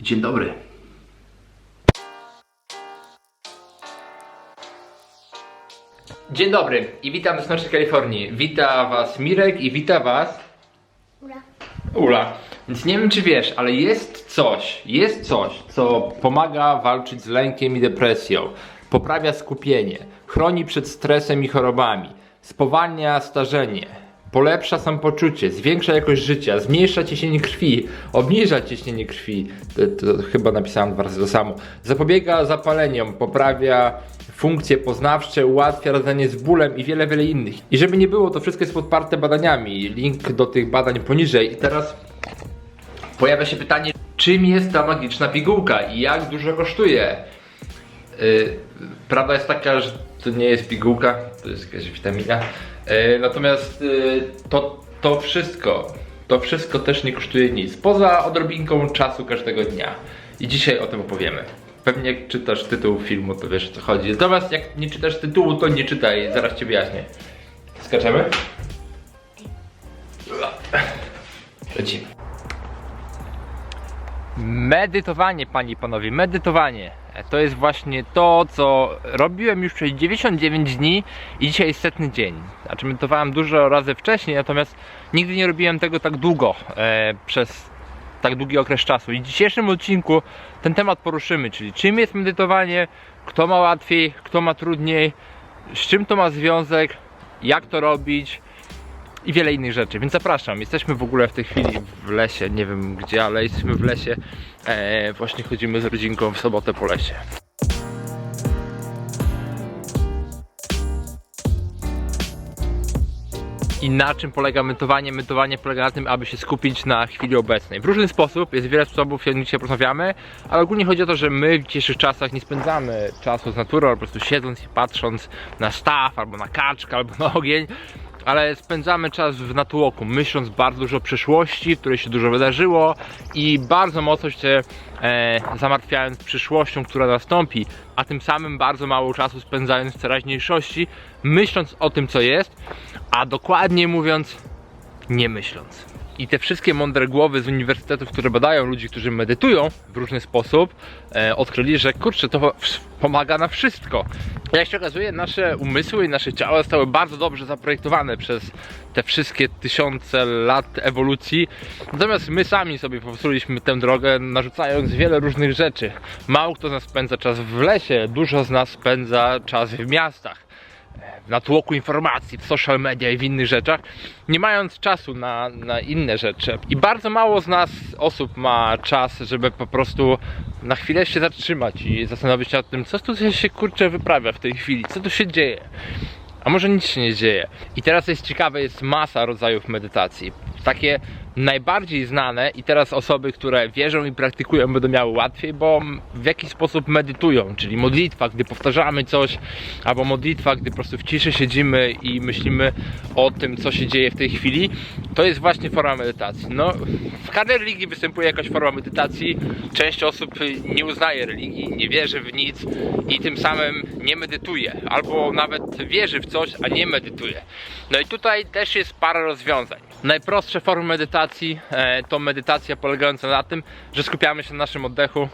Dzień dobry. Dzień dobry i witam z Słonecznej Kalifornii. Wita was Mirek i wita was Ura. Ula. Więc nie wiem czy wiesz, ale jest coś, jest coś, co pomaga walczyć z lękiem i depresją, poprawia skupienie, chroni przed stresem i chorobami, spowalnia starzenie, polepsza samopoczucie, zwiększa jakość życia, zmniejsza ciśnienie krwi, obniża ciśnienie krwi, to, to chyba napisałem dwa razy to samo, zapobiega zapaleniom, poprawia funkcje poznawcze, ułatwia radzenie z bólem i wiele, wiele innych. I żeby nie było, to wszystko jest podparte badaniami. Link do tych badań poniżej. I teraz pojawia się pytanie, czym jest ta magiczna pigułka i jak dużo kosztuje? Yy, prawda jest taka, że to nie jest pigułka, to jest jakaś witamina. Yy, natomiast yy, to, to wszystko, to wszystko też nie kosztuje nic, poza odrobinką czasu każdego dnia. I dzisiaj o tym opowiemy. Pewnie jak czytasz tytuł filmu, to wiesz o co chodzi. Natomiast jak nie czytasz tytułu, to nie czytaj, zaraz ci wyjaśnię. Skaczemy? Lecimy. Medytowanie, panie i panowie, medytowanie. To jest właśnie to, co robiłem już przez 99 dni i dzisiaj jest setny dzień. Znaczy medytowałem dużo razy wcześniej, natomiast nigdy nie robiłem tego tak długo, e, przez tak długi okres czasu. I w dzisiejszym odcinku ten temat poruszymy, czyli czym jest medytowanie, kto ma łatwiej, kto ma trudniej, z czym to ma związek, jak to robić, i wiele innych rzeczy, więc zapraszam. Jesteśmy w ogóle w tej chwili w lesie, nie wiem gdzie, ale jesteśmy w lesie. E, właśnie chodzimy z rodzinką w sobotę po lesie. I na czym polega mytowanie? Mytowanie polega na tym, aby się skupić na chwili obecnej. W różny sposób, jest wiele sposobów, jak dzisiaj porozmawiamy, ale ogólnie chodzi o to, że my w dzisiejszych czasach nie spędzamy czasu z naturą, po prostu siedząc i patrząc na staw, albo na kaczkę, albo na ogień, ale spędzamy czas w natłoku, myśląc bardzo dużo o przeszłości, w której się dużo wydarzyło i bardzo mocno się e, zamartwiając przyszłością, która nastąpi, a tym samym bardzo mało czasu spędzając w teraźniejszości, myśląc o tym, co jest, a dokładnie mówiąc, nie myśląc. I te wszystkie mądre głowy z uniwersytetów, które badają ludzi, którzy medytują w różny sposób, e, odkryli, że kurczę, to pomaga na wszystko. Jak się okazuje, nasze umysły i nasze ciała zostały bardzo dobrze zaprojektowane przez te wszystkie tysiące lat ewolucji. Natomiast my sami sobie popsuliśmy tę drogę, narzucając wiele różnych rzeczy. Mało kto z nas spędza czas w lesie, dużo z nas spędza czas w miastach w natłoku informacji, w social media i w innych rzeczach, nie mając czasu na, na inne rzeczy. I bardzo mało z nas osób ma czas, żeby po prostu na chwilę się zatrzymać i zastanowić się nad tym, co tu się kurczę wyprawia w tej chwili, co tu się dzieje. A może nic się nie dzieje. I teraz jest ciekawe, jest masa rodzajów medytacji. Takie najbardziej znane i teraz osoby, które wierzą i praktykują będą miały łatwiej, bo w jakiś sposób medytują, czyli modlitwa, gdy powtarzamy coś, albo modlitwa, gdy po prostu w ciszy siedzimy i myślimy o tym, co się dzieje w tej chwili, to jest właśnie forma medytacji. No, w każdej religii występuje jakaś forma medytacji. Część osób nie uznaje religii, nie wierzy w nic i tym samym nie medytuje, albo nawet wierzy w coś, a nie medytuje. No i tutaj też jest parę rozwiązań. Najprostsze formy medytacji e, to medytacja polegająca na tym, że skupiamy się na naszym oddechu.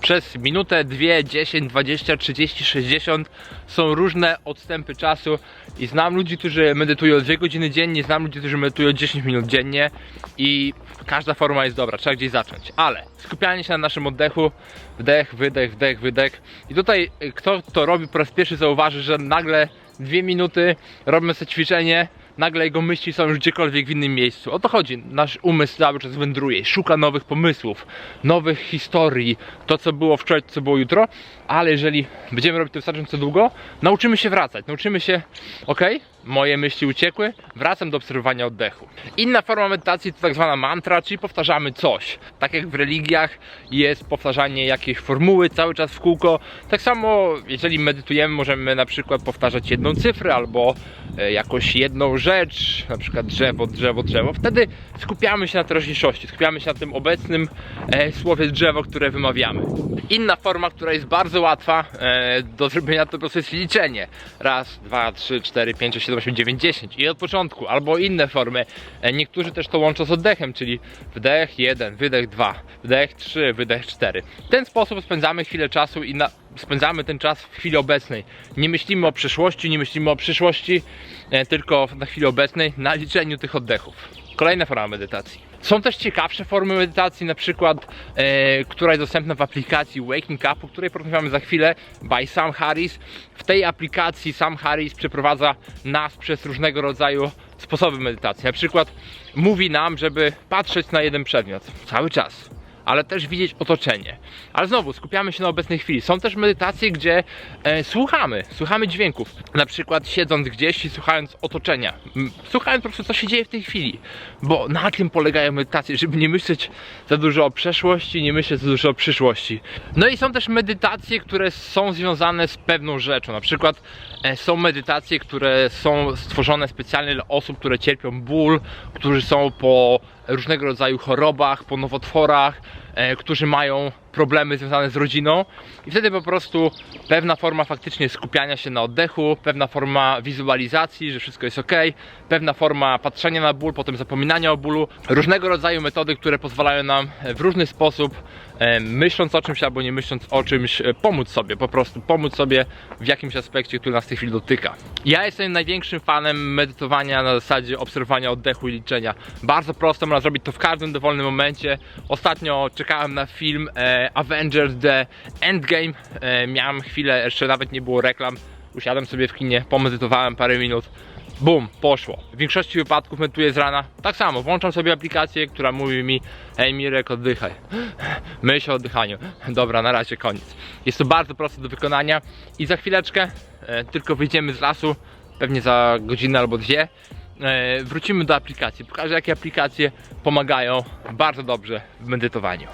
Przez minutę, dwie, 10, 20, 30, 60 są różne odstępy czasu i znam ludzi, którzy medytują 2 godziny dziennie, znam ludzi, którzy medytują 10 minut dziennie i każda forma jest dobra, trzeba gdzieś zacząć, ale skupianie się na naszym oddechu, wdech, wydech, wdech, wydech. I tutaj y, kto to robi po raz pierwszy zauważy, że nagle dwie minuty robimy sobie ćwiczenie nagle jego myśli są już gdziekolwiek w innym miejscu. O to chodzi. Nasz umysł cały czas wędruje, szuka nowych pomysłów, nowych historii, to co było wczoraj, co było jutro, ale jeżeli będziemy robić to wystarczająco długo, nauczymy się wracać, nauczymy się, ok, moje myśli uciekły, wracam do obserwowania oddechu. Inna forma medytacji to tak zwana mantra, czyli powtarzamy coś. Tak jak w religiach jest powtarzanie jakiejś formuły cały czas w kółko, tak samo jeżeli medytujemy, możemy na przykład powtarzać jedną cyfrę albo e, jakąś jedną rzecz, rzecz, na przykład drzewo, drzewo, drzewo, wtedy skupiamy się na teraźniejszości, skupiamy się na tym obecnym e, słowie drzewo, które wymawiamy. Inna forma, która jest bardzo łatwa e, do zrobienia, to po prostu jest liczenie. Raz, dwa, trzy, cztery, pięć, sześć, siedem, osiem, dziewięć, dziesięć i od początku, albo inne formy. E, niektórzy też to łączą z oddechem, czyli wdech jeden, wydech dwa, wdech trzy, wydech cztery. W ten sposób spędzamy chwilę czasu i na, spędzamy ten czas w chwili obecnej. Nie myślimy o przeszłości, nie myślimy o przyszłości, e, tylko na chwili obecnej na liczeniu tych oddechów. Kolejna forma medytacji. Są też ciekawsze formy medytacji, na przykład, e, która jest dostępna w aplikacji Waking Up, o której porozmawiamy za chwilę, by Sam Harris. W tej aplikacji Sam Harris przeprowadza nas przez różnego rodzaju sposoby medytacji. Na przykład mówi nam, żeby patrzeć na jeden przedmiot cały czas ale też widzieć otoczenie. Ale znowu skupiamy się na obecnej chwili. Są też medytacje, gdzie e, słuchamy, słuchamy dźwięków. Na przykład siedząc gdzieś i słuchając otoczenia. Słuchając po prostu, co się dzieje w tej chwili. Bo na tym polegają medytacje, żeby nie myśleć za dużo o przeszłości, nie myśleć za dużo o przyszłości. No i są też medytacje, które są związane z pewną rzeczą. Na przykład e, są medytacje, które są stworzone specjalnie dla osób, które cierpią ból, którzy są po różnego rodzaju chorobach, po nowotworach, e, którzy mają problemy związane z rodziną i wtedy po prostu pewna forma faktycznie skupiania się na oddechu, pewna forma wizualizacji, że wszystko jest ok, pewna forma patrzenia na ból, potem zapominania o bólu, różnego rodzaju metody, które pozwalają nam w różny sposób, e, myśląc o czymś albo nie myśląc o czymś, e, pomóc sobie, po prostu pomóc sobie w jakimś aspekcie, który nas w tej chwili dotyka. Ja jestem największym fanem medytowania na zasadzie obserwowania oddechu i liczenia. Bardzo prosto, można zrobić to w każdym dowolnym momencie. Ostatnio czekałem na film e, Avengers The Endgame. E, miałem chwilę, jeszcze nawet nie było reklam. Usiadłem sobie w kinie, pomedytowałem parę minut. Bum, poszło. W większości wypadków medytuję z rana. Tak samo, włączam sobie aplikację, która mówi mi Hej Mirek, oddychaj. Myśl o oddychaniu. Dobra, na razie koniec. Jest to bardzo proste do wykonania i za chwileczkę e, tylko wyjdziemy z lasu, pewnie za godzinę albo dwie. E, wrócimy do aplikacji. Pokażę jakie aplikacje pomagają bardzo dobrze w medytowaniu.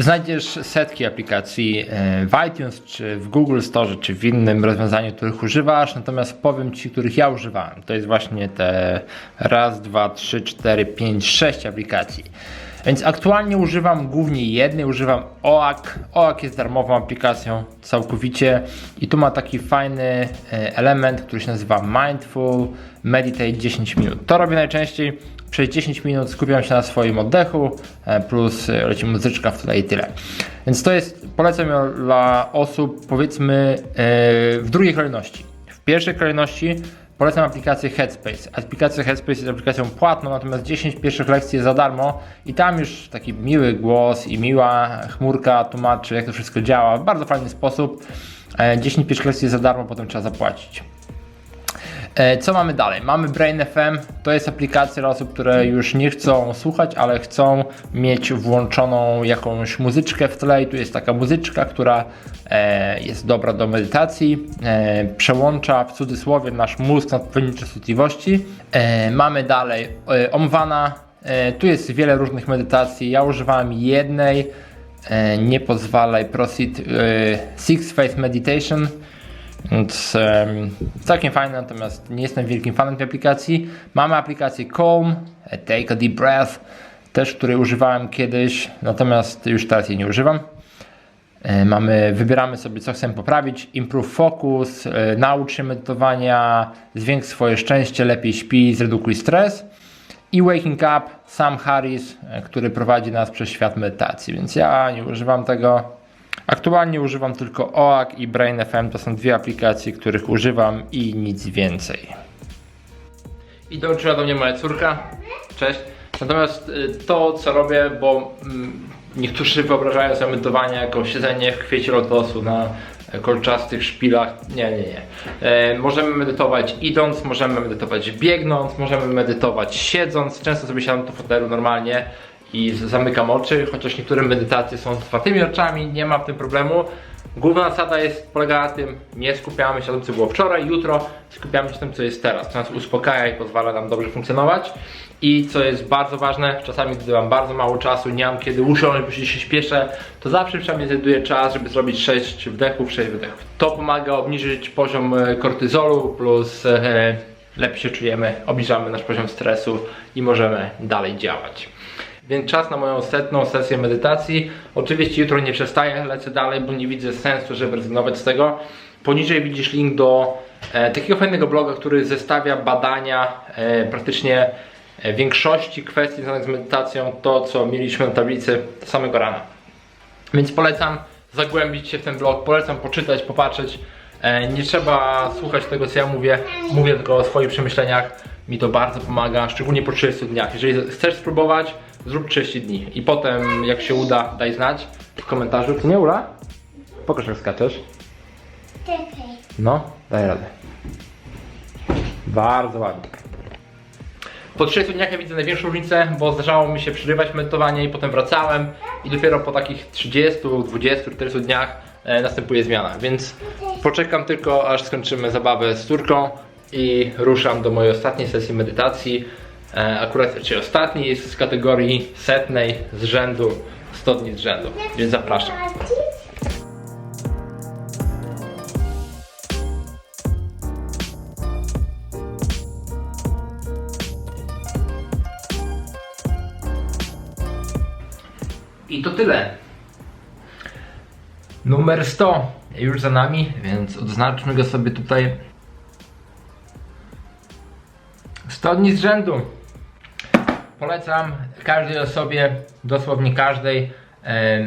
Znajdziesz setki aplikacji e, w iTunes, czy w Google Store, czy w innym rozwiązaniu, których używasz, natomiast powiem Ci, których ja używałem. To jest właśnie te raz, dwa, trzy, cztery, pięć, sześć aplikacji. Więc aktualnie używam głównie jednej, używam OAK. OAK jest darmową aplikacją całkowicie i tu ma taki fajny e, element, który się nazywa Mindful Meditate 10 minut. To robię najczęściej przez 10 minut skupiam się na swoim oddechu, e, plus e, leci muzyczka w tle i tyle. Więc to jest, polecam ją dla osób powiedzmy e, w drugiej kolejności. W pierwszej kolejności polecam aplikację Headspace. Aplikacja Headspace jest aplikacją płatną, natomiast 10 pierwszych lekcji jest za darmo i tam już taki miły głos i miła chmurka tłumaczy jak to wszystko działa w bardzo fajny sposób. E, 10 pierwszych lekcji jest za darmo, potem trzeba zapłacić. E, Co mamy dalej? Mamy Brain FM. To jest aplikacja dla osób, które już nie chcą słuchać, ale chcą mieć włączoną jakąś muzyczkę w tle. I tu jest taka muzyczka, która e, jest dobra do medytacji. E, Przełącza w cudzysłowie nasz mózg na odpowiedniej częstotliwości. Mamy dalej Omwana. Tu jest wiele różnych medytacji. Ja używałem jednej. Nie pozwalaj, e, Six Phase Meditation. Więc um, całkiem fajne, natomiast nie jestem wielkim fanem tej aplikacji. Mamy aplikację Calm, e, Take a Deep Breath, też której używałem kiedyś, natomiast już teraz jej nie używam. E, Mamy, wybieramy sobie co chcemy poprawić, improve focus, e, naucz się medytowania, zwiększ swoje szczęście, lepiej śpi, zredukuj stres. I Waking Up, Sam Harris, który prowadzi nas przez świat medytacji, więc ja nie używam tego. Aktualnie używam tylko OAK i Brain FM. To są dwie aplikacje, których używam i nic więcej. I dołączyła do mnie moja córka. Cześć. Natomiast y, to, co robię, bo mm, niektórzy wyobrażają sobie medytowanie jako siedzenie w kwiecie lotosu na kolczastych szpilach. Nie, nie, nie. E, możemy medytować idąc, możemy medytować biegnąc, możemy medytować siedząc. Często sobie siadam w fotelu normalnie i zamykam oczy, chociaż niektóre medytacje są z otwartymi oczami, nie ma w tym problemu. Główna zasada jest, polega na tym, nie skupiamy się na tym, co było wczoraj, jutro, skupiamy się na tym, co jest teraz, co nas uspokaja i pozwala nam dobrze funkcjonować. I co jest bardzo ważne, czasami gdy mam bardzo mało czasu, nie mam kiedy usiąść, bo się śpieszę, to zawsze przynajmniej znajduję czas, żeby zrobić 6 wdechów, 6 wydechów. To pomaga obniżyć poziom e, kortyzolu, plus e, lepiej się czujemy, obniżamy nasz poziom stresu i możemy dalej działać. Więc czas na moją setną sesję medytacji. Oczywiście jutro nie przestaję, lecę dalej, bo nie widzę sensu, żeby rezygnować z tego. Poniżej widzisz link do e, takiego fajnego bloga, który zestawia badania e, praktycznie e, większości kwestii związanych z medytacją, to co mieliśmy na tablicy samego rana. Więc polecam zagłębić się w ten blog, polecam poczytać, popatrzeć. E, Nie trzeba słuchać tego, co ja mówię, mówię tylko o swoich przemyśleniach. Mi to bardzo pomaga, szczególnie po 30 dniach. Jeżeli chcesz spróbować, zrób 30 dni i potem, jak się uda, daj znać w komentarzu. Czy nie, Ula? Pokaż, jak skaczesz. No, daj radę. Bardzo ładnie. Po 30 dniach ja widzę największą różnicę, bo zdarzało mi się przerywać medytowanie i potem wracałem i dopiero po takich 30, 20, 40 dniach e, następuje zmiana, więc poczekam tylko aż skończymy zabawę z córką i ruszam do mojej ostatniej sesji medytacji. E, akurat, czyli ostatniej jest z kategorii setnej z rzędu, 100 dni z rzędu, więc zapraszam. I to tyle. Numer 100 już za nami, więc odznaczmy go sobie tutaj. 100 dni z rzędu. Polecam każdej osobie, dosłownie każdej, e,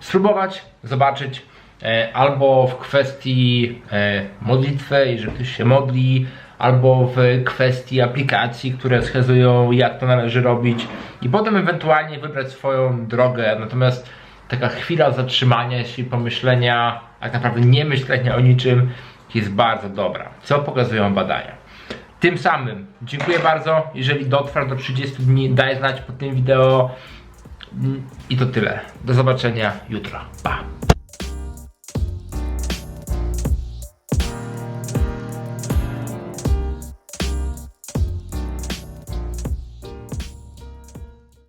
spróbować, zobaczyć. E, albo w kwestii e, modlitwy, jeżeli ktoś się modli, albo w kwestii aplikacji, które wskazują, jak to należy robić, i potem ewentualnie wybrać swoją drogę. Natomiast taka chwila zatrzymania się i pomyślenia, tak naprawdę nie myślenia o niczym, jest bardzo dobra. Co pokazują badania? Tym samym dziękuję bardzo. Jeżeli dotrwasz do 30 dni, daj znać pod tym wideo. I to tyle. Do zobaczenia jutro. Pa!